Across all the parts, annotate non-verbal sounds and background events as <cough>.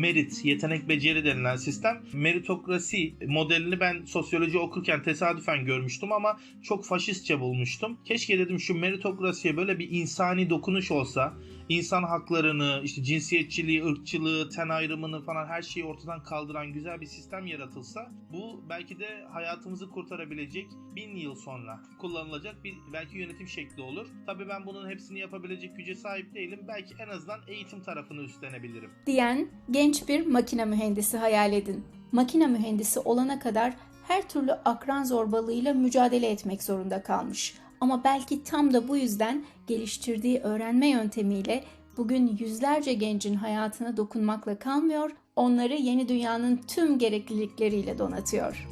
merit, yetenek beceri denilen sistem. Meritokrasi modelini ben sosyoloji okurken tesadüfen görmüştüm ama çok faşistçe bulmuştum. Keşke dedim şu meritokrasiye böyle bir insani dokunuş olsa, insan haklarını, işte cinsiyetçiliği, ırkçılığı, ten ayrımını falan her şeyi ortadan kaldıran güzel bir sistem yaratılsa bu belki de hayatımızı kurtarabilecek bin yıl sonra kullanılacak bir belki yönetim şekli olur. Tabii ben bunun hepsini yapabilecek güce sahip değilim. Belki en azından eğitim tarafını üstlenebilirim. diyen genç bir makine mühendisi hayal edin. Makine mühendisi olana kadar her türlü akran zorbalığıyla mücadele etmek zorunda kalmış. Ama belki tam da bu yüzden geliştirdiği öğrenme yöntemiyle bugün yüzlerce gencin hayatına dokunmakla kalmıyor, onları yeni dünyanın tüm gereklilikleriyle donatıyor.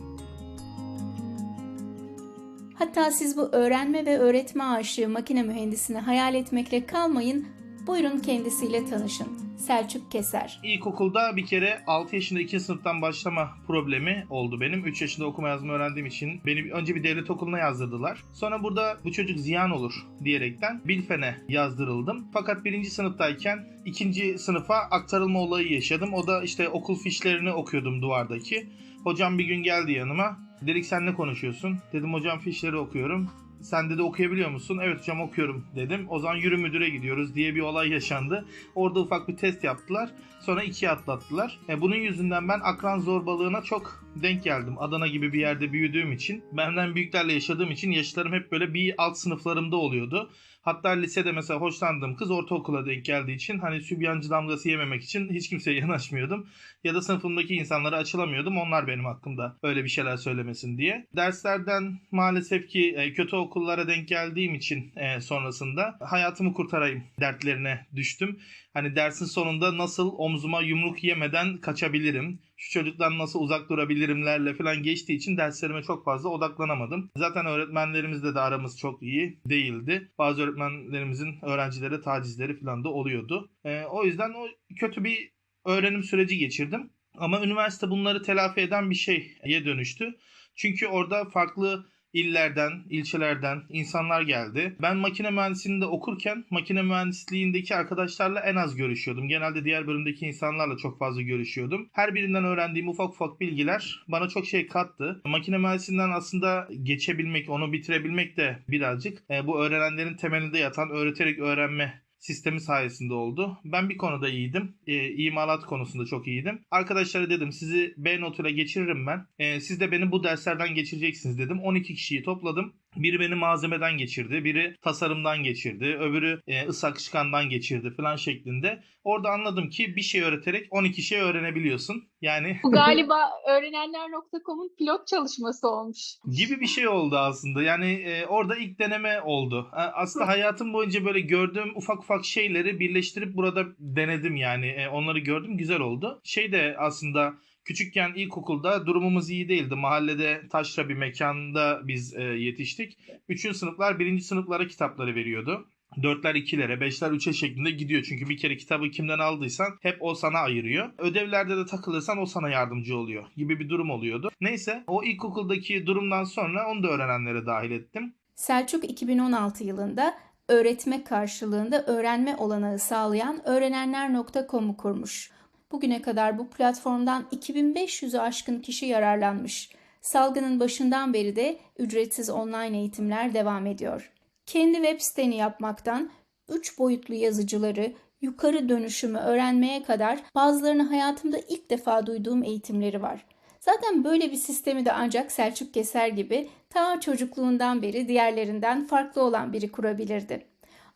Hatta siz bu öğrenme ve öğretme aşığı makine mühendisini hayal etmekle kalmayın, buyurun kendisiyle tanışın. Selçuk Keser. İlkokulda bir kere 6 yaşında 2. sınıftan başlama problemi oldu benim. 3 yaşında okuma yazma öğrendiğim için beni önce bir devlet okuluna yazdırdılar. Sonra burada bu çocuk ziyan olur diyerekten Bilfen'e yazdırıldım. Fakat birinci sınıftayken ikinci sınıfa aktarılma olayı yaşadım. O da işte okul fişlerini okuyordum duvardaki. Hocam bir gün geldi yanıma. Dedik sen ne konuşuyorsun? Dedim hocam fişleri okuyorum. Sen dedi okuyabiliyor musun? Evet hocam okuyorum dedim. O zaman yürü müdüre gidiyoruz diye bir olay yaşandı. Orada ufak bir test yaptılar. Sonra ikiye atlattılar. E, bunun yüzünden ben akran zorbalığına çok denk geldim. Adana gibi bir yerde büyüdüğüm için. Benden büyüklerle yaşadığım için yaşlarım hep böyle bir alt sınıflarımda oluyordu. Hatta lisede mesela hoşlandığım kız ortaokula denk geldiği için hani sübyancı damgası yememek için hiç kimseye yanaşmıyordum. Ya da sınıfımdaki insanlara açılamıyordum. Onlar benim hakkımda öyle bir şeyler söylemesin diye. Derslerden maalesef ki e, kötü okullara denk geldiğim için e, sonrasında hayatımı kurtarayım dertlerine düştüm. Hani dersin sonunda nasıl omzuma yumruk yemeden kaçabilirim? Şu çocuktan nasıl uzak durabilirimlerle falan geçtiği için derslerime çok fazla odaklanamadım. Zaten öğretmenlerimizle de aramız çok iyi değildi. Bazı öğretmenlerimizin öğrencilere tacizleri falan da oluyordu. Ee, o yüzden o kötü bir öğrenim süreci geçirdim. Ama üniversite bunları telafi eden bir şeye dönüştü. Çünkü orada farklı illerden, ilçelerden insanlar geldi. Ben makine mühendisliğinde okurken makine mühendisliğindeki arkadaşlarla en az görüşüyordum. Genelde diğer bölümdeki insanlarla çok fazla görüşüyordum. Her birinden öğrendiğim ufak ufak bilgiler bana çok şey kattı. Makine mühendisliğinden aslında geçebilmek, onu bitirebilmek de birazcık e, bu öğrenenlerin temelinde yatan öğreterek öğrenme sistemi sayesinde oldu. Ben bir konuda iyiydim. E, imalat konusunda çok iyiydim. Arkadaşlara dedim sizi B notuyla geçiririm ben. E, siz de beni bu derslerden geçireceksiniz dedim. 12 kişiyi topladım. Biri beni malzemeden geçirdi, biri tasarımdan geçirdi, öbürü e, ısı akışkandan geçirdi falan şeklinde. Orada anladım ki bir şey öğreterek 12 şey öğrenebiliyorsun. Yani Bu galiba <laughs> öğrenenler.com'un pilot çalışması olmuş. gibi bir şey oldu aslında. Yani e, orada ilk deneme oldu. Aslında hayatım boyunca böyle gördüğüm ufak ufak şeyleri birleştirip burada denedim yani. E, onları gördüm güzel oldu. Şey de aslında küçükken ilkokulda durumumuz iyi değildi. Mahallede taşra bir mekanda biz e, yetiştik. Üçüncü sınıflar birinci sınıflara kitapları veriyordu. Dörtler ikilere, beşler üçe şeklinde gidiyor. Çünkü bir kere kitabı kimden aldıysan hep o sana ayırıyor. Ödevlerde de takılırsan o sana yardımcı oluyor gibi bir durum oluyordu. Neyse o ilkokuldaki durumdan sonra onu da öğrenenlere dahil ettim. Selçuk 2016 yılında öğretme karşılığında öğrenme olanağı sağlayan öğrenenler.com'u kurmuş. Bugüne kadar bu platformdan 2500'ü aşkın kişi yararlanmış. Salgının başından beri de ücretsiz online eğitimler devam ediyor. Kendi web siteni yapmaktan 3 boyutlu yazıcıları, yukarı dönüşümü öğrenmeye kadar bazılarını hayatımda ilk defa duyduğum eğitimleri var. Zaten böyle bir sistemi de ancak Selçuk Keser gibi ta çocukluğundan beri diğerlerinden farklı olan biri kurabilirdi.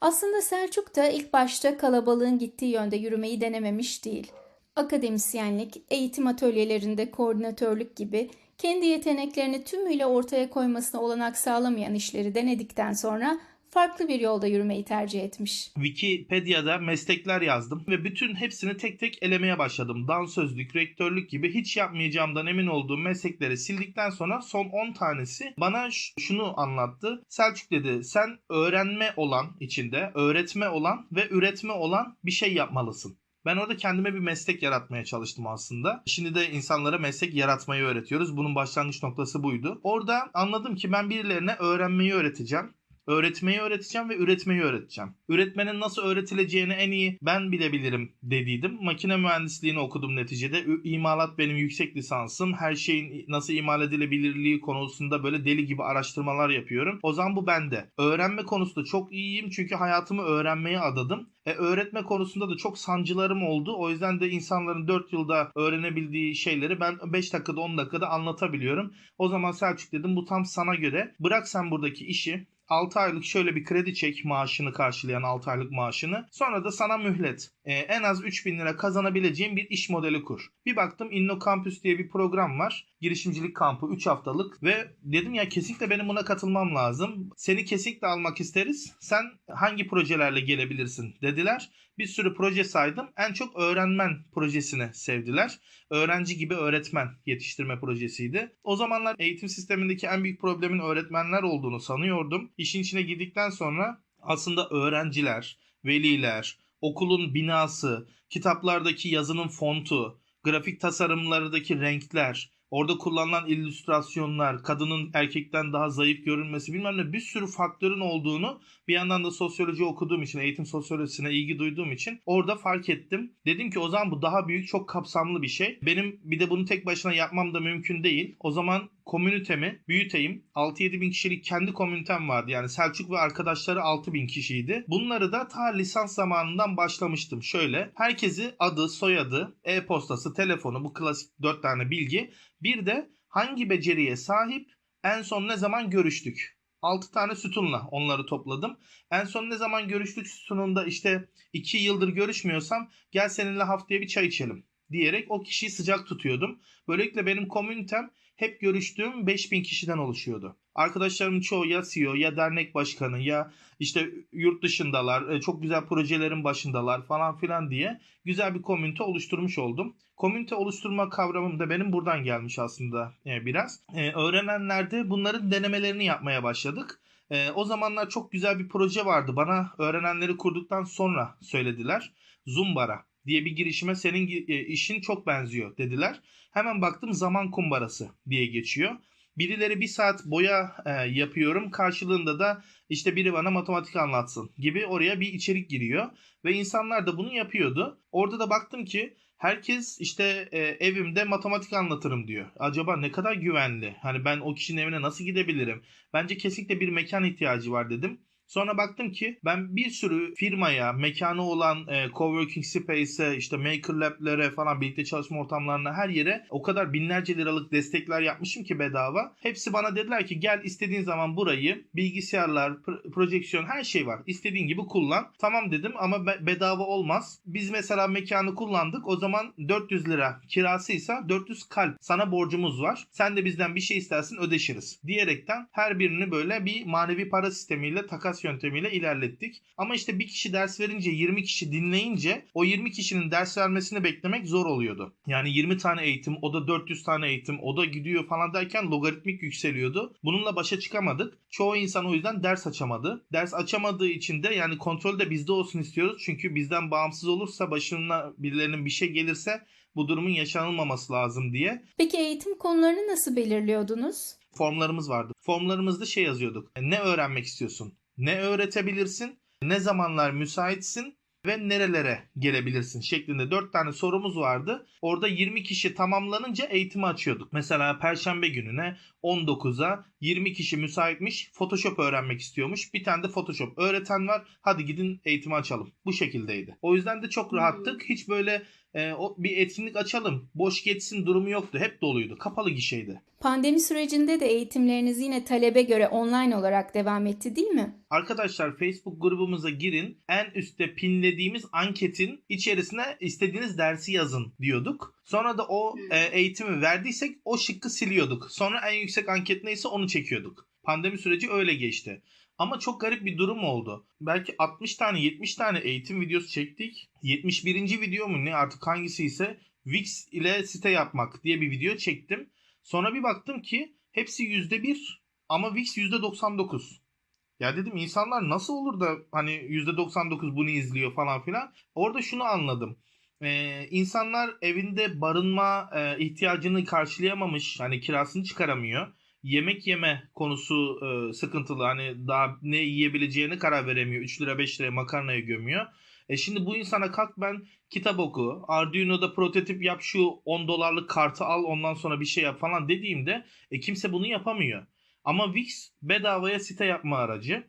Aslında Selçuk da ilk başta kalabalığın gittiği yönde yürümeyi denememiş değil. Akademisyenlik, eğitim atölyelerinde koordinatörlük gibi kendi yeteneklerini tümüyle ortaya koymasına olanak sağlamayan işleri denedikten sonra farklı bir yolda yürümeyi tercih etmiş. Wikipedia'da meslekler yazdım ve bütün hepsini tek tek elemeye başladım. Dansözlük, rektörlük gibi hiç yapmayacağımdan emin olduğum meslekleri sildikten sonra son 10 tanesi bana şunu anlattı. Selçuk dedi sen öğrenme olan içinde, öğretme olan ve üretme olan bir şey yapmalısın. Ben orada kendime bir meslek yaratmaya çalıştım aslında. Şimdi de insanlara meslek yaratmayı öğretiyoruz. Bunun başlangıç noktası buydu. Orada anladım ki ben birilerine öğrenmeyi öğreteceğim Öğretmeyi öğreteceğim ve üretmeyi öğreteceğim. Üretmenin nasıl öğretileceğini en iyi ben bilebilirim dediydim. Makine mühendisliğini okudum neticede. İmalat benim yüksek lisansım. Her şeyin nasıl imal edilebilirliği konusunda böyle deli gibi araştırmalar yapıyorum. O zaman bu bende. Öğrenme konusunda çok iyiyim çünkü hayatımı öğrenmeye adadım. E, öğretme konusunda da çok sancılarım oldu. O yüzden de insanların 4 yılda öğrenebildiği şeyleri ben 5 dakikada 10 dakikada anlatabiliyorum. O zaman Selçuk dedim bu tam sana göre. Bırak sen buradaki işi. 6 aylık şöyle bir kredi çek maaşını karşılayan 6 aylık maaşını. Sonra da sana mühlet. Ee, en az 3000 lira kazanabileceğin bir iş modeli kur. Bir baktım Inno Campus diye bir program var. Girişimcilik kampı 3 haftalık ve dedim ya kesinlikle benim buna katılmam lazım. Seni kesinlikle almak isteriz. Sen hangi projelerle gelebilirsin dediler. Bir sürü proje saydım. En çok öğrenmen projesini sevdiler. Öğrenci gibi öğretmen yetiştirme projesiydi. O zamanlar eğitim sistemindeki en büyük problemin öğretmenler olduğunu sanıyordum. İşin içine girdikten sonra aslında öğrenciler, veliler, okulun binası, kitaplardaki yazının fontu, grafik tasarımlardaki renkler, orada kullanılan illüstrasyonlar, kadının erkekten daha zayıf görünmesi bilmem ne bir sürü faktörün olduğunu bir yandan da sosyoloji okuduğum için, eğitim sosyolojisine ilgi duyduğum için orada fark ettim. Dedim ki o zaman bu daha büyük, çok kapsamlı bir şey. Benim bir de bunu tek başına yapmam da mümkün değil. O zaman komünitemi büyüteyim. 6-7 bin kişilik kendi komünitem vardı. Yani Selçuk ve arkadaşları 6 bin kişiydi. Bunları da ta lisans zamanından başlamıştım. Şöyle herkesi adı, soyadı, e-postası, telefonu bu klasik 4 tane bilgi. Bir de hangi beceriye sahip en son ne zaman görüştük? 6 tane sütunla onları topladım. En son ne zaman görüştük sütununda işte 2 yıldır görüşmüyorsam gel seninle haftaya bir çay içelim diyerek o kişiyi sıcak tutuyordum. Böylelikle benim komünitem hep görüştüğüm 5000 kişiden oluşuyordu. Arkadaşlarımın çoğu ya CEO ya dernek başkanı ya işte yurt dışındalar, e, çok güzel projelerin başındalar falan filan diye güzel bir komünite oluşturmuş oldum. Komünite oluşturma kavramım da benim buradan gelmiş aslında e, biraz. E, öğrenenlerde bunların denemelerini yapmaya başladık. O zamanlar çok güzel bir proje vardı. Bana öğrenenleri kurduktan sonra söylediler. Zumbara diye bir girişime senin e, işin çok benziyor dediler. Hemen baktım zaman kumbarası diye geçiyor. Birileri bir saat boya e, yapıyorum. Karşılığında da işte biri bana matematik anlatsın gibi oraya bir içerik giriyor. Ve insanlar da bunu yapıyordu. Orada da baktım ki herkes işte e, evimde matematik anlatırım diyor. Acaba ne kadar güvenli? Hani ben o kişinin evine nasıl gidebilirim? Bence kesinlikle bir mekan ihtiyacı var dedim. Sonra baktım ki ben bir sürü firmaya, mekanı olan e, coworking space'e, işte maker lab'lere falan birlikte çalışma ortamlarına her yere o kadar binlerce liralık destekler yapmışım ki bedava. Hepsi bana dediler ki gel istediğin zaman burayı bilgisayarlar, pr- projeksiyon her şey var. İstediğin gibi kullan. Tamam dedim ama be- bedava olmaz. Biz mesela mekanı kullandık. O zaman 400 lira kirasıysa 400 kalp sana borcumuz var. Sen de bizden bir şey istersin ödeşiriz. Diyerekten her birini böyle bir manevi para sistemiyle takas yöntemiyle ilerlettik. Ama işte bir kişi ders verince 20 kişi dinleyince o 20 kişinin ders vermesini beklemek zor oluyordu. Yani 20 tane eğitim, o da 400 tane eğitim, o da gidiyor falan derken logaritmik yükseliyordu. Bununla başa çıkamadık. Çoğu insan o yüzden ders açamadı. Ders açamadığı için de yani kontrol de bizde olsun istiyoruz. Çünkü bizden bağımsız olursa başına birilerinin bir şey gelirse bu durumun yaşanılmaması lazım diye Peki eğitim konularını nasıl belirliyordunuz? formlarımız vardı. Formlarımızda şey yazıyorduk. Ne öğrenmek istiyorsun? Ne öğretebilirsin? Ne zamanlar müsaitsin? Ve nerelere gelebilirsin şeklinde 4 tane sorumuz vardı. Orada 20 kişi tamamlanınca eğitimi açıyorduk. Mesela perşembe gününe 19'a 20 kişi müsaitmiş. Photoshop öğrenmek istiyormuş. Bir tane de Photoshop öğreten var. Hadi gidin eğitimi açalım. Bu şekildeydi. O yüzden de çok rahattık. Hiç böyle e, o, bir etkinlik açalım. Boş geçsin durumu yoktu. Hep doluydu. Kapalı gişeydi. Pandemi sürecinde de eğitimleriniz yine talebe göre online olarak devam etti değil mi? Arkadaşlar Facebook grubumuza girin. En üstte pinlediğimiz anketin içerisine istediğiniz dersi yazın diyorduk. Sonra da o e, eğitimi verdiysek o şıkkı siliyorduk. Sonra en yüksek anket neyse onu çekiyorduk. Pandemi süreci öyle geçti. Ama çok garip bir durum oldu. Belki 60 tane 70 tane eğitim videosu çektik. 71. video mu ne artık hangisi ise Wix ile site yapmak diye bir video çektim. Sonra bir baktım ki hepsi %1 ama Wix %99. Ya dedim insanlar nasıl olur da hani %99 bunu izliyor falan filan. Orada şunu anladım. Ee, insanlar evinde barınma e, ihtiyacını karşılayamamış. Hani kirasını çıkaramıyor. Yemek yeme konusu e, sıkıntılı. Hani daha ne yiyebileceğini karar veremiyor. 3 lira 5 liraya makarnaya gömüyor. E şimdi bu insana kalk ben kitap oku, Arduino'da prototip yap şu 10 dolarlık kartı al ondan sonra bir şey yap falan dediğimde e, kimse bunu yapamıyor. Ama Wix bedavaya site yapma aracı.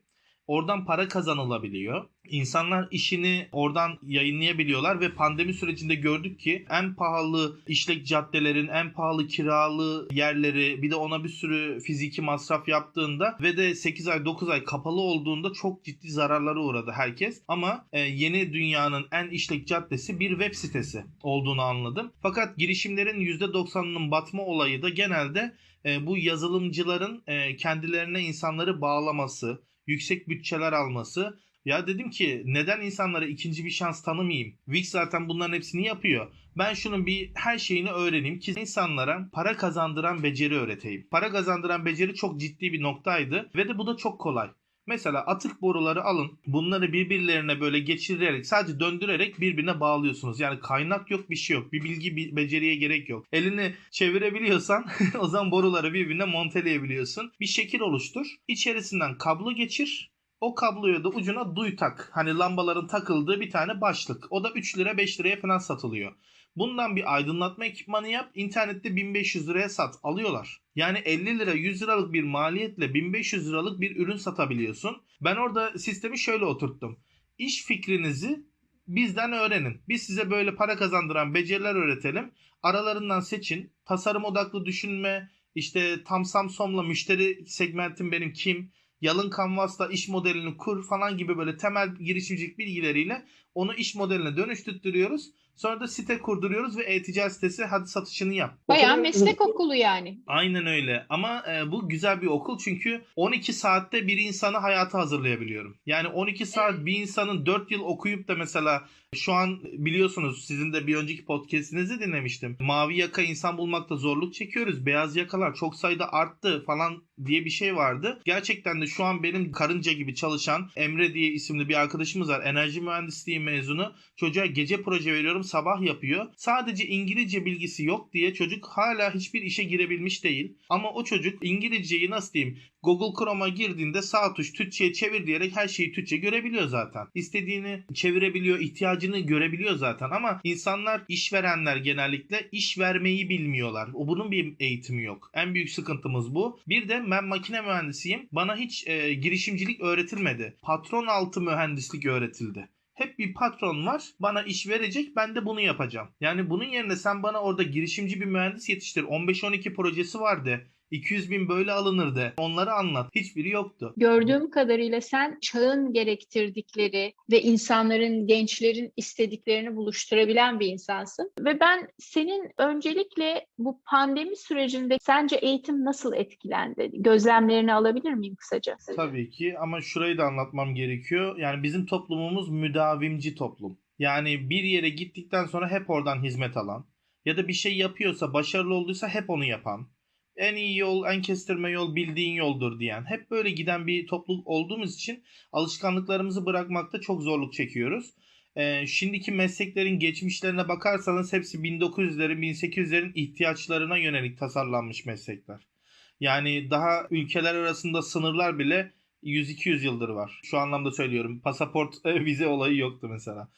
Oradan para kazanılabiliyor. İnsanlar işini oradan yayınlayabiliyorlar ve pandemi sürecinde gördük ki en pahalı işlek caddelerin, en pahalı kiralı yerleri bir de ona bir sürü fiziki masraf yaptığında ve de 8 ay 9 ay kapalı olduğunda çok ciddi zararlara uğradı herkes. Ama e, yeni dünyanın en işlek caddesi bir web sitesi olduğunu anladım. Fakat girişimlerin %90'ının batma olayı da genelde e, bu yazılımcıların e, kendilerine insanları bağlaması, yüksek bütçeler alması. Ya dedim ki neden insanlara ikinci bir şans tanımayayım? Wix zaten bunların hepsini yapıyor. Ben şunun bir her şeyini öğreneyim ki insanlara para kazandıran beceri öğreteyim. Para kazandıran beceri çok ciddi bir noktaydı ve de bu da çok kolay. Mesela atık boruları alın. Bunları birbirlerine böyle geçirerek sadece döndürerek birbirine bağlıyorsunuz. Yani kaynak yok bir şey yok. Bir bilgi bir beceriye gerek yok. Elini çevirebiliyorsan <laughs> o zaman boruları birbirine monteleyebiliyorsun. Bir şekil oluştur. İçerisinden kablo geçir. O kabloya da ucuna duy tak. Hani lambaların takıldığı bir tane başlık. O da 3 lira 5 liraya falan satılıyor. Bundan bir aydınlatma ekipmanı yap. İnternette 1500 liraya sat. Alıyorlar. Yani 50 lira 100 liralık bir maliyetle 1500 liralık bir ürün satabiliyorsun. Ben orada sistemi şöyle oturttum. İş fikrinizi bizden öğrenin. Biz size böyle para kazandıran beceriler öğretelim. Aralarından seçin. Tasarım odaklı düşünme, işte tam Samsung'la müşteri segmentim benim kim, yalın kanvasla iş modelini kur falan gibi böyle temel girişimcilik bilgileriyle onu iş modeline dönüştürtüyoruz. Sonra da site kurduruyoruz ve e-ticaret sitesi hadi satışını yap. Bayağı meslek okulu yani. Aynen öyle ama e, bu güzel bir okul çünkü 12 saatte bir insanı hayata hazırlayabiliyorum. Yani 12 saat Evet. bir insanın 4 yıl okuyup da mesela şu an biliyorsunuz sizin de bir önceki podcastinizi dinlemiştim. Mavi yaka insan bulmakta zorluk çekiyoruz. Beyaz yakalar çok sayıda arttı falan diye bir şey vardı. Gerçekten de şu an benim karınca gibi çalışan Emre diye isimli bir arkadaşımız var. Enerji mühendisliği mezunu. Çocuğa gece proje veriyorum sabah yapıyor. Sadece İngilizce bilgisi yok diye çocuk hala hiçbir işe girebilmiş değil. Ama o çocuk İngilizceyi nasıl diyeyim Google Chrome'a girdiğinde sağ tuş Türkçe'ye çevir diyerek her şeyi Türkçe görebiliyor zaten. İstediğini çevirebiliyor, ihtiyacını görebiliyor zaten ama insanlar işverenler genellikle iş vermeyi bilmiyorlar. O bunun bir eğitimi yok. En büyük sıkıntımız bu. Bir de ben makine mühendisiyim. Bana hiç e, girişimcilik öğretilmedi. Patron altı mühendislik öğretildi. Hep bir patron var bana iş verecek ben de bunu yapacağım. Yani bunun yerine sen bana orada girişimci bir mühendis yetiştir. 15-12 projesi vardı. 200 bin böyle alınırdı. Onları anlat. Hiçbiri yoktu. Gördüğüm kadarıyla sen çağın gerektirdikleri ve insanların, gençlerin istediklerini buluşturabilen bir insansın. Ve ben senin öncelikle bu pandemi sürecinde sence eğitim nasıl etkilendi? Gözlemlerini alabilir miyim kısaca? Tabii ki ama şurayı da anlatmam gerekiyor. Yani bizim toplumumuz müdavimci toplum. Yani bir yere gittikten sonra hep oradan hizmet alan ya da bir şey yapıyorsa, başarılı olduysa hep onu yapan. En iyi yol, en kestirme yol bildiğin yoldur diyen. Hep böyle giden bir topluluk olduğumuz için alışkanlıklarımızı bırakmakta çok zorluk çekiyoruz. Ee, şimdiki mesleklerin geçmişlerine bakarsanız hepsi 1900'lerin, 1800'lerin ihtiyaçlarına yönelik tasarlanmış meslekler. Yani daha ülkeler arasında sınırlar bile 100-200 yıldır var. Şu anlamda söylüyorum. Pasaport e, <laughs> vize olayı yoktu mesela.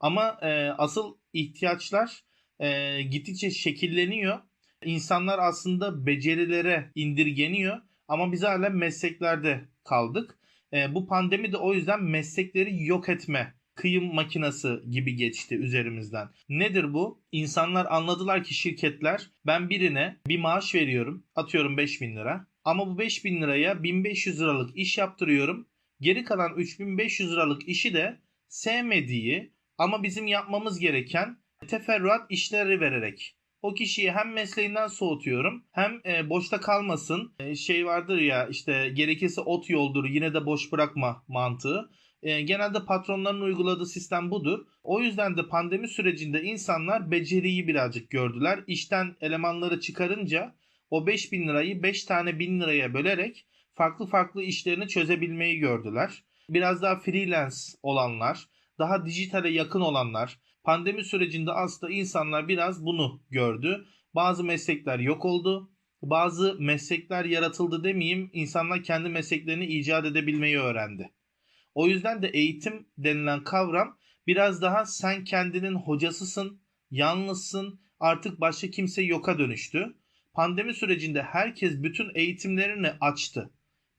Ama e, asıl ihtiyaçlar e, gittikçe şekilleniyor. İnsanlar aslında becerilere indirgeniyor. Ama biz hala mesleklerde kaldık. E, bu pandemi de o yüzden meslekleri yok etme kıyım makinası gibi geçti üzerimizden. Nedir bu? İnsanlar anladılar ki şirketler ben birine bir maaş veriyorum. Atıyorum 5000 lira. Ama bu 5000 liraya 1500 liralık iş yaptırıyorum. Geri kalan 3500 liralık işi de sevmediği ama bizim yapmamız gereken teferruat işleri vererek o kişiyi hem mesleğinden soğutuyorum hem e, boşta kalmasın. E, şey vardır ya işte gerekirse ot yoldur yine de boş bırakma mantığı. E, genelde patronların uyguladığı sistem budur. O yüzden de pandemi sürecinde insanlar beceriyi birazcık gördüler. İşten elemanları çıkarınca o 5000 lirayı 5 tane 1000 liraya bölerek farklı farklı işlerini çözebilmeyi gördüler. Biraz daha freelance olanlar, daha dijitale yakın olanlar, pandemi sürecinde aslında insanlar biraz bunu gördü. Bazı meslekler yok oldu bazı meslekler yaratıldı demeyeyim. İnsanlar kendi mesleklerini icat edebilmeyi öğrendi. O yüzden de eğitim denilen kavram biraz daha sen kendinin hocasısın, yalnızsın, artık başka kimse yoka dönüştü. Pandemi sürecinde herkes bütün eğitimlerini açtı.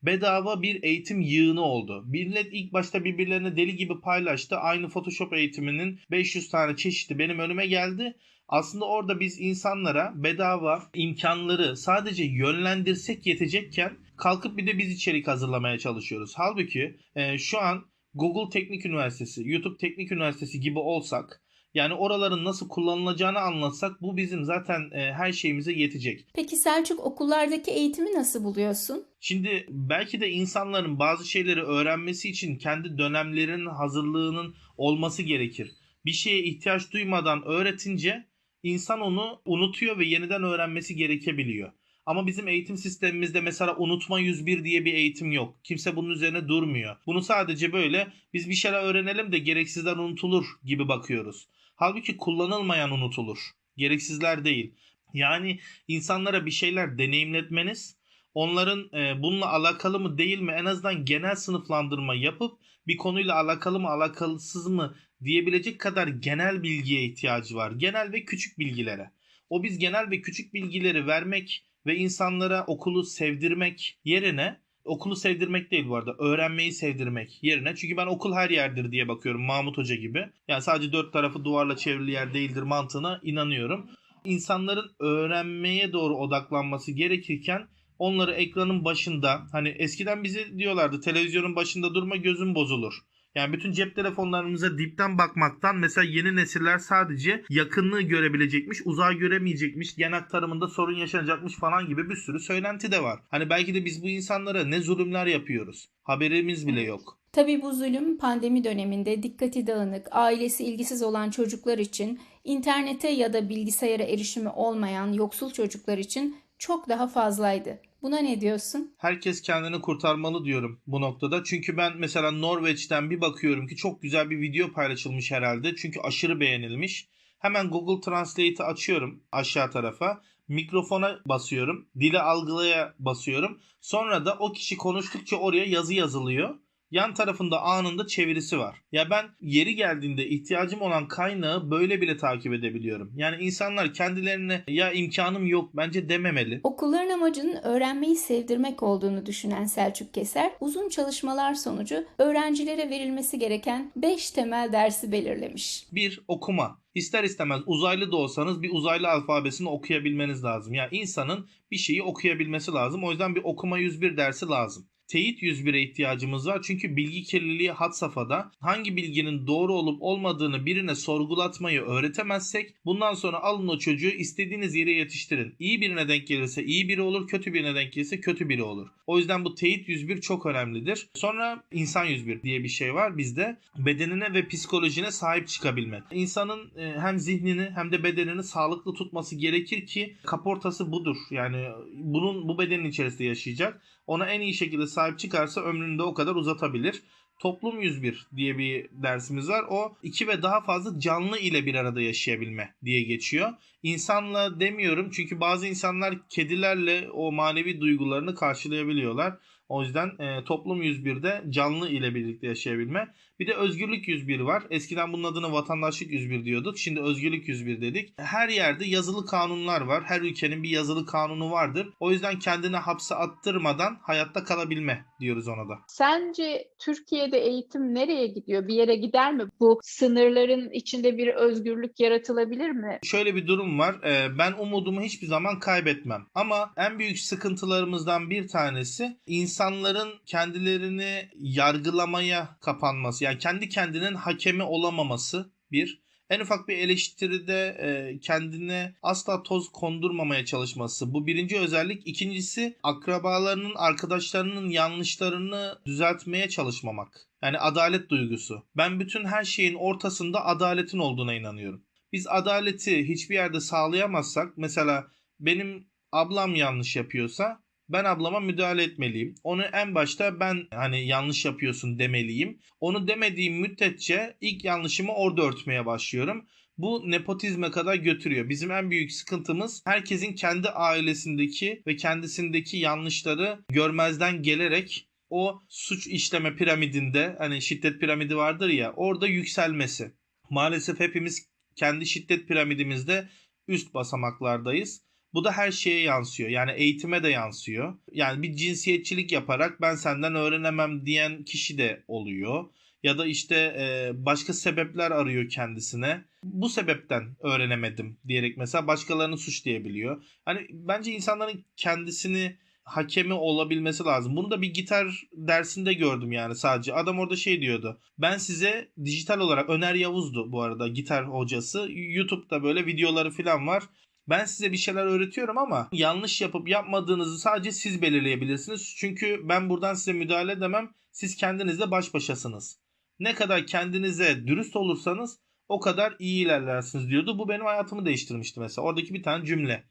Bedava bir eğitim yığını oldu. Millet ilk başta birbirlerine deli gibi paylaştı. Aynı Photoshop eğitiminin 500 tane çeşidi benim önüme geldi. Aslında orada biz insanlara bedava imkanları sadece yönlendirsek yetecekken kalkıp bir de biz içerik hazırlamaya çalışıyoruz. Halbuki e, şu an Google Teknik Üniversitesi, YouTube Teknik Üniversitesi gibi olsak yani oraların nasıl kullanılacağını anlatsak bu bizim zaten e, her şeyimize yetecek. Peki Selçuk okullardaki eğitimi nasıl buluyorsun? Şimdi belki de insanların bazı şeyleri öğrenmesi için kendi dönemlerinin hazırlığının olması gerekir. Bir şeye ihtiyaç duymadan öğretince insan onu unutuyor ve yeniden öğrenmesi gerekebiliyor. Ama bizim eğitim sistemimizde mesela unutma 101 diye bir eğitim yok. Kimse bunun üzerine durmuyor. Bunu sadece böyle biz bir şeyler öğrenelim de gereksizler unutulur gibi bakıyoruz. Halbuki kullanılmayan unutulur. Gereksizler değil. Yani insanlara bir şeyler deneyimletmeniz, onların e, bununla alakalı mı değil mi en azından genel sınıflandırma yapıp bir konuyla alakalı mı alakalısız mı diyebilecek kadar genel bilgiye ihtiyacı var. Genel ve küçük bilgilere. O biz genel ve küçük bilgileri vermek ve insanlara okulu sevdirmek yerine okulu sevdirmek değil bu arada öğrenmeyi sevdirmek yerine çünkü ben okul her yerdir diye bakıyorum Mahmut Hoca gibi. Yani sadece dört tarafı duvarla çevrili yer değildir mantığına inanıyorum. İnsanların öğrenmeye doğru odaklanması gerekirken onları ekranın başında hani eskiden bize diyorlardı televizyonun başında durma gözün bozulur. Yani bütün cep telefonlarımıza dipten bakmaktan mesela yeni nesiller sadece yakınlığı görebilecekmiş, uzağı göremeyecekmiş, gen aktarımında sorun yaşanacakmış falan gibi bir sürü söylenti de var. Hani belki de biz bu insanlara ne zulümler yapıyoruz. Haberimiz bile yok. Tabii bu zulüm pandemi döneminde dikkati dağınık, ailesi ilgisiz olan çocuklar için, internete ya da bilgisayara erişimi olmayan yoksul çocuklar için çok daha fazlaydı. Buna ne diyorsun? Herkes kendini kurtarmalı diyorum bu noktada. Çünkü ben mesela Norveç'ten bir bakıyorum ki çok güzel bir video paylaşılmış herhalde. Çünkü aşırı beğenilmiş. Hemen Google Translate'i açıyorum aşağı tarafa. Mikrofona basıyorum. Dili algılaya basıyorum. Sonra da o kişi konuştukça oraya yazı yazılıyor. Yan tarafında anında çevirisi var. Ya ben yeri geldiğinde ihtiyacım olan kaynağı böyle bile takip edebiliyorum. Yani insanlar kendilerine ya imkanım yok bence dememeli. Okulların amacının öğrenmeyi sevdirmek olduğunu düşünen Selçuk Keser, uzun çalışmalar sonucu öğrencilere verilmesi gereken 5 temel dersi belirlemiş. Bir okuma. İster istemez uzaylı da olsanız bir uzaylı alfabesini okuyabilmeniz lazım. Yani insanın bir şeyi okuyabilmesi lazım. O yüzden bir okuma 101 dersi lazım. Teyit 101'e ihtiyacımız var. Çünkü bilgi kirliliği had safhada. Hangi bilginin doğru olup olmadığını birine sorgulatmayı öğretemezsek bundan sonra alın o çocuğu istediğiniz yere yetiştirin. İyi birine denk gelirse iyi biri olur, kötü birine denk gelirse kötü biri olur. O yüzden bu teyit 101 çok önemlidir. Sonra insan 101 diye bir şey var bizde. Bedenine ve psikolojine sahip çıkabilmek. İnsanın e, hem zihnini hem de bedenini sağlıklı tutması gerekir ki kaportası budur. Yani bunun bu bedenin içerisinde yaşayacak. Ona en iyi şekilde sahip çıkarsa ömrünü de o kadar uzatabilir. Toplum 101 diye bir dersimiz var. O iki ve daha fazla canlı ile bir arada yaşayabilme diye geçiyor. İnsanla demiyorum çünkü bazı insanlar kedilerle o manevi duygularını karşılayabiliyorlar. O yüzden e, toplum 101'de canlı ile birlikte yaşayabilme. Bir de özgürlük 101 var. Eskiden bunun adını vatandaşlık 101 diyorduk. Şimdi özgürlük 101 dedik. Her yerde yazılı kanunlar var. Her ülkenin bir yazılı kanunu vardır. O yüzden kendini hapse attırmadan hayatta kalabilme diyoruz ona da. Sence Türkiye'de eğitim nereye gidiyor? Bir yere gider mi? Bu sınırların içinde bir özgürlük yaratılabilir mi? Şöyle bir durum var. Ee, Ben umudumu hiçbir zaman kaybetmem. Ama en büyük sıkıntılarımızdan bir tanesi insanların kendilerini yargılamaya kapanması. Yani kendi kendinin hakemi olamaması bir. En ufak bir eleştiride e, kendine asla toz kondurmamaya çalışması. Bu birinci özellik. İkincisi akrabalarının, arkadaşlarının yanlışlarını düzeltmeye çalışmamak. Yani adalet duygusu. Ben bütün her şeyin ortasında adaletin olduğuna inanıyorum. Biz adaleti hiçbir yerde sağlayamazsak mesela benim ablam yanlış yapıyorsa ben ablama müdahale etmeliyim. Onu en başta ben hani yanlış yapıyorsun demeliyim. Onu demediğim müddetçe ilk yanlışımı orada örtmeye başlıyorum. bu nepotizme kadar götürüyor. Bizim en büyük sıkıntımız herkesin kendi ailesindeki ve kendisindeki yanlışları görmezden gelerek o suç işleme piramidinde hani şiddet piramidi vardır ya orada yükselmesi. Maalesef hepimiz kendi şiddet piramidimizde üst basamaklardayız. Bu da her şeye yansıyor. Yani eğitime de yansıyor. Yani bir cinsiyetçilik yaparak ben senden öğrenemem diyen kişi de oluyor. Ya da işte e, başka sebepler arıyor kendisine. Bu sebepten öğrenemedim diyerek mesela başkalarını suçlayabiliyor. Hani bence insanların kendisini hakemi olabilmesi lazım. Bunu da bir gitar dersinde gördüm yani sadece. Adam orada şey diyordu. Ben size dijital olarak Öner Yavuz'du bu arada gitar hocası. YouTube'da böyle videoları falan var. Ben size bir şeyler öğretiyorum ama yanlış yapıp yapmadığınızı sadece siz belirleyebilirsiniz. Çünkü ben buradan size müdahale edemem. Siz kendinizle baş başasınız. Ne kadar kendinize dürüst olursanız o kadar iyi ilerlersiniz diyordu. Bu benim hayatımı değiştirmişti mesela. Oradaki bir tane cümle.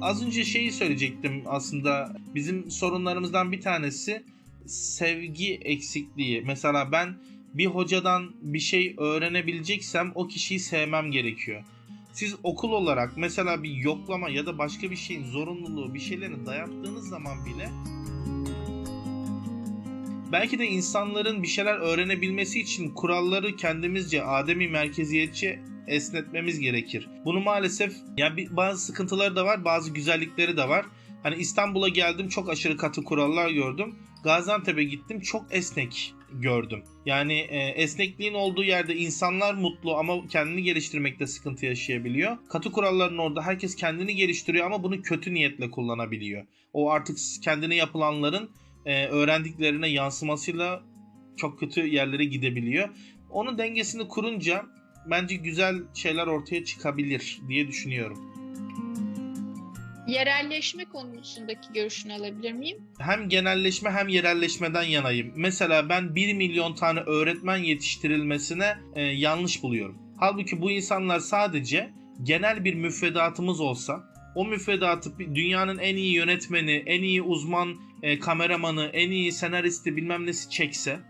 Az önce şeyi söyleyecektim aslında. Bizim sorunlarımızdan bir tanesi sevgi eksikliği. Mesela ben bir hocadan bir şey öğrenebileceksem o kişiyi sevmem gerekiyor. Siz okul olarak mesela bir yoklama ya da başka bir şeyin zorunluluğu bir şeylerini dayattığınız zaman bile belki de insanların bir şeyler öğrenebilmesi için kuralları kendimizce ademi merkeziyetçi esnetmemiz gerekir. Bunu maalesef ya bir, bazı sıkıntıları da var, bazı güzellikleri de var. Hani İstanbul'a geldim çok aşırı katı kurallar gördüm. Gaziantep'e gittim çok esnek gördüm. Yani e, esnekliğin olduğu yerde insanlar mutlu ama kendini geliştirmekte sıkıntı yaşayabiliyor. Katı kuralların orada herkes kendini geliştiriyor ama bunu kötü niyetle kullanabiliyor. O artık kendine yapılanların e, öğrendiklerine yansımasıyla çok kötü yerlere gidebiliyor. Onun dengesini kurunca bence güzel şeyler ortaya çıkabilir diye düşünüyorum. Yerelleşme konusundaki görüşünü alabilir miyim? Hem genelleşme hem yerelleşmeden yanayım. Mesela ben 1 milyon tane öğretmen yetiştirilmesine e, yanlış buluyorum. Halbuki bu insanlar sadece genel bir müfredatımız olsa o müfredatı dünyanın en iyi yönetmeni, en iyi uzman e, kameramanı, en iyi senaristi bilmem nesi çekse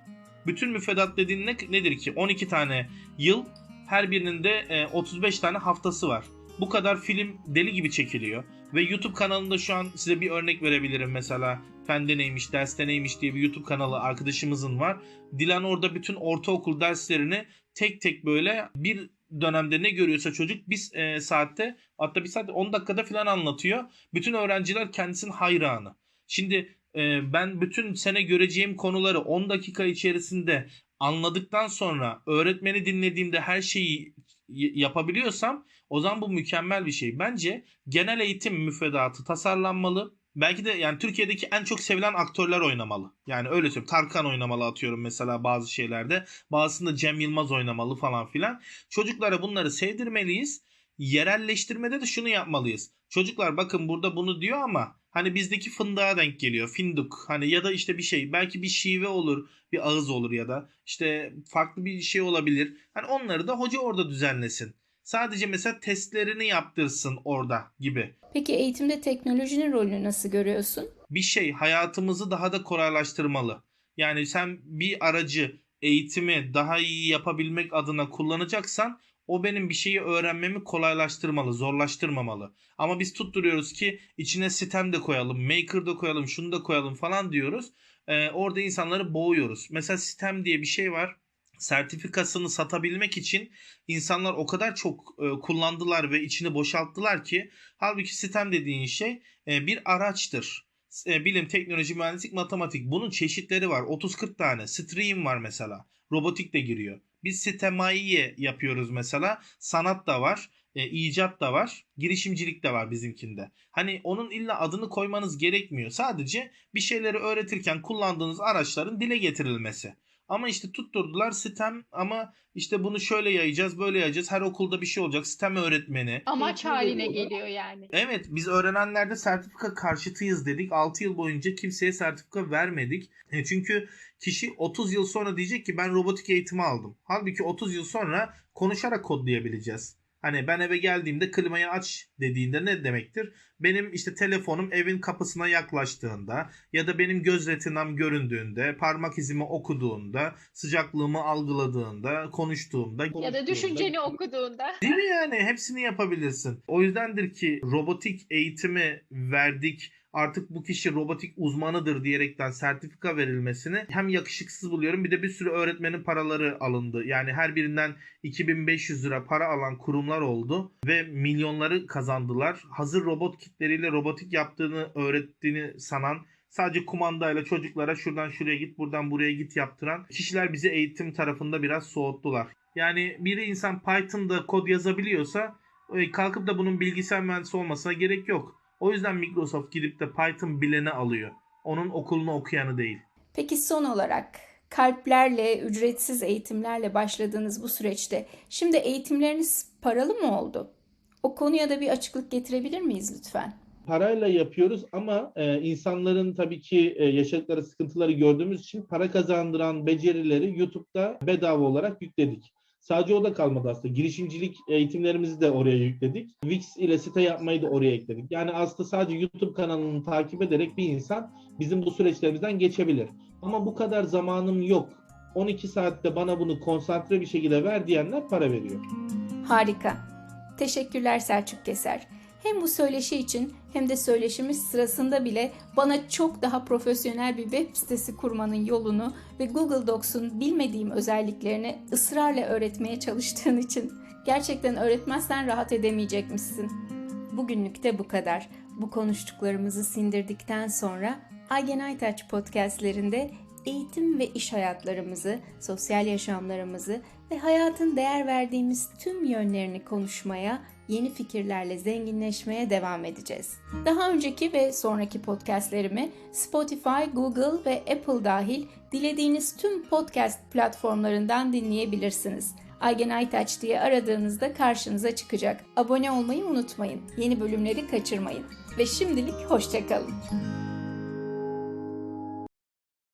bütün müfredat dediğin ne, nedir ki? 12 tane yıl her birinin de e, 35 tane haftası var. Bu kadar film deli gibi çekiliyor. Ve YouTube kanalında şu an size bir örnek verebilirim mesela. Fende neymiş, derste neymiş diye bir YouTube kanalı arkadaşımızın var. Dilan orada bütün ortaokul derslerini tek tek böyle bir dönemde ne görüyorsa çocuk bir e, saatte hatta bir saatte 10 dakikada falan anlatıyor. Bütün öğrenciler kendisinin hayranı. Şimdi e, ben bütün sene göreceğim konuları 10 dakika içerisinde anladıktan sonra öğretmeni dinlediğimde her şeyi yapabiliyorsam o zaman bu mükemmel bir şey. Bence genel eğitim müfredatı tasarlanmalı. Belki de yani Türkiye'deki en çok sevilen aktörler oynamalı. Yani öyle söyleyeyim. Tarkan oynamalı atıyorum mesela bazı şeylerde. Bazısında Cem Yılmaz oynamalı falan filan. Çocuklara bunları sevdirmeliyiz. Yerelleştirmede de şunu yapmalıyız. Çocuklar bakın burada bunu diyor ama hani bizdeki fındığa denk geliyor. Finduk hani ya da işte bir şey. Belki bir şive olur, bir ağız olur ya da işte farklı bir şey olabilir. Hani onları da hoca orada düzenlesin. Sadece mesela testlerini yaptırsın orada gibi. Peki eğitimde teknolojinin rolünü nasıl görüyorsun? Bir şey hayatımızı daha da kolaylaştırmalı. Yani sen bir aracı eğitimi daha iyi yapabilmek adına kullanacaksan o benim bir şeyi öğrenmemi kolaylaştırmalı, zorlaştırmamalı. Ama biz tutturuyoruz ki içine sistem de koyalım, maker da koyalım, şunu da koyalım falan diyoruz. Ee, orada insanları boğuyoruz. Mesela sistem diye bir şey var sertifikasını satabilmek için insanlar o kadar çok e, kullandılar ve içini boşalttılar ki halbuki sistem dediğin şey e, bir araçtır. E, bilim, teknoloji, mühendislik, matematik bunun çeşitleri var. 30-40 tane. Stream var mesela. Robotik de giriyor. Biz sitemaiye yapıyoruz mesela. Sanat da var. E, icat da var. Girişimcilik de var bizimkinde. Hani onun illa adını koymanız gerekmiyor. Sadece bir şeyleri öğretirken kullandığınız araçların dile getirilmesi. Ama işte tutturdular sistem ama işte bunu şöyle yayacağız böyle yayacağız. Her okulda bir şey olacak. Sistem öğretmeni. Amaç haline geliyor yani. Evet biz öğrenenlerde sertifika karşıtıyız dedik. 6 yıl boyunca kimseye sertifika vermedik. E çünkü kişi 30 yıl sonra diyecek ki ben robotik eğitimi aldım. Halbuki 30 yıl sonra konuşarak kodlayabileceğiz. Hani ben eve geldiğimde klimayı aç dediğinde ne demektir? Benim işte telefonum evin kapısına yaklaştığında ya da benim göz retinam göründüğünde, parmak izimi okuduğunda, sıcaklığımı algıladığında, konuştuğumda Ya da düşünceni okuduğunda. Değil mi yani? Hepsini yapabilirsin. O yüzdendir ki robotik eğitimi verdik. Artık bu kişi robotik uzmanıdır diyerekten sertifika verilmesini hem yakışıksız buluyorum bir de bir sürü öğretmenin paraları alındı. Yani her birinden 2500 lira para alan kurumlar oldu ve milyonları kazandılar. Hazır robot kitleriyle robotik yaptığını öğrettiğini sanan sadece kumandayla çocuklara şuradan şuraya git buradan buraya git yaptıran kişiler bizi eğitim tarafında biraz soğuttular. Yani bir insan Python'da kod yazabiliyorsa e, kalkıp da bunun bilgisayar mühendisi olmasına gerek yok. O yüzden Microsoft gidip de Python bileni alıyor. Onun okulunu okuyanı değil. Peki son olarak kalplerle, ücretsiz eğitimlerle başladığınız bu süreçte şimdi eğitimleriniz paralı mı oldu? O konuya da bir açıklık getirebilir miyiz lütfen? parayla yapıyoruz ama e, insanların tabii ki e, yaşadıkları sıkıntıları gördüğümüz için para kazandıran becerileri YouTube'da bedava olarak yükledik. Sadece o da kalmadı aslında. Girişimcilik eğitimlerimizi de oraya yükledik. Wix ile site yapmayı da oraya ekledik. Yani aslında sadece YouTube kanalını takip ederek bir insan bizim bu süreçlerimizden geçebilir. Ama bu kadar zamanım yok. 12 saatte bana bunu konsantre bir şekilde ver diyenler para veriyor. Harika. Teşekkürler Selçuk Keser. Hem bu söyleşi için hem de söyleşimiz sırasında bile bana çok daha profesyonel bir web sitesi kurmanın yolunu ve Google Docs'un bilmediğim özelliklerini ısrarla öğretmeye çalıştığın için gerçekten öğretmezsen rahat edemeyecekmişsin. Bugünlük de bu kadar. Bu konuştuklarımızı sindirdikten sonra Aygen Aytaç podcastlerinde eğitim ve iş hayatlarımızı, sosyal yaşamlarımızı ve hayatın değer verdiğimiz tüm yönlerini konuşmaya, yeni fikirlerle zenginleşmeye devam edeceğiz. Daha önceki ve sonraki podcastlerimi Spotify, Google ve Apple dahil dilediğiniz tüm podcast platformlarından dinleyebilirsiniz. Aygen Aytaç diye aradığınızda karşınıza çıkacak. Abone olmayı unutmayın. Yeni bölümleri kaçırmayın. Ve şimdilik hoşçakalın.